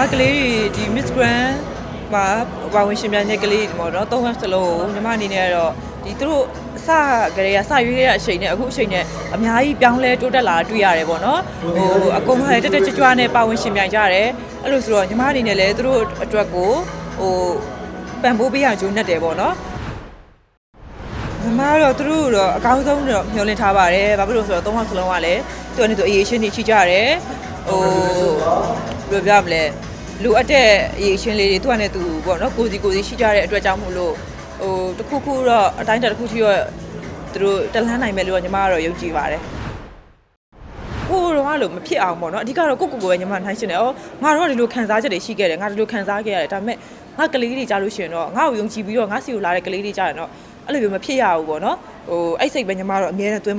မကလေးတွေဒီ Miss Grand မှာပါဝင်ရှင်ပြိုင်တဲ့ကလေးတွေပေါ့နော်သုံးယောက်စလုံးကိုညီမအနေနဲ့ကတော့ဒီသူတို့အစကလေးကစရွေးရတဲ့အချိန်နဲ့အခုအချိန်နဲ့အများကြီးပြောင်းလဲတိုးတက်လာတာတွေ့ရတယ်ပေါ့နော်ဟိုအကုန်လုံးတက်တက်ကြွကြွနဲ့ပါဝင်ရှင်ပြိုင်ကြတယ်အဲ့လိုဆိုတော့ညီမအနေနဲ့လည်းသူတို့အတွက်ကိုဟိုပံ့ပိုးပေးရကြိုးနဲ့တယ်ပေါ့နော်မမကတော့သူတို့တော့အကောင်းဆုံးတော့မျှော်လင့်ထားပါတယ်။ဘာဖြစ်လို့လဲဆိုတော့သုံးယောက်စလုံးကလည်းသူကနေသူအရေးချင်းတွေရှိကြတယ်။ဟိုဘယ်လိုပြောမလဲ လူအပ်တဲ့အရေးချင်းလေးတွေသူကနေသူပေါ့နော်ကိုစီကိုစီရှိကြတဲ့အတွက်ကြောင့်မို့လို့ဟိုတစ်ခုခုတော့အတိုင်းအတာတစ်ခုထိတော့သူတို့တလန်းနိုင်မယ်လို့တော့ညီမကတော့ယုံကြည်ပါတယ်။ကိုတော့ကလို့မဖြစ်အောင်ပေါ့နော်အဓိကတော့ကိုကိုကိုပဲညီမနိုင်ရှင်တယ်။အော်ငါတော့ဒီလိုခံစားချက်တွေရှိခဲ့တယ်ငါဒီလိုခံစားခဲ့ရတယ်ဒါပေမဲ့ငါကလေးတွေကြားလို့ရှိရင်တော့ငါ့ကိုယုံကြည်ပြီးတော့ငါစီကိုလာတဲ့ကလေးတွေကြားရင်တော့အဲ့လိုမျိုးမဖြစ်ရဘူးပေါ့နော်ဟိုအဲ့စိတ်ပဲညီမတော့အမြဲတမ်းသွင်း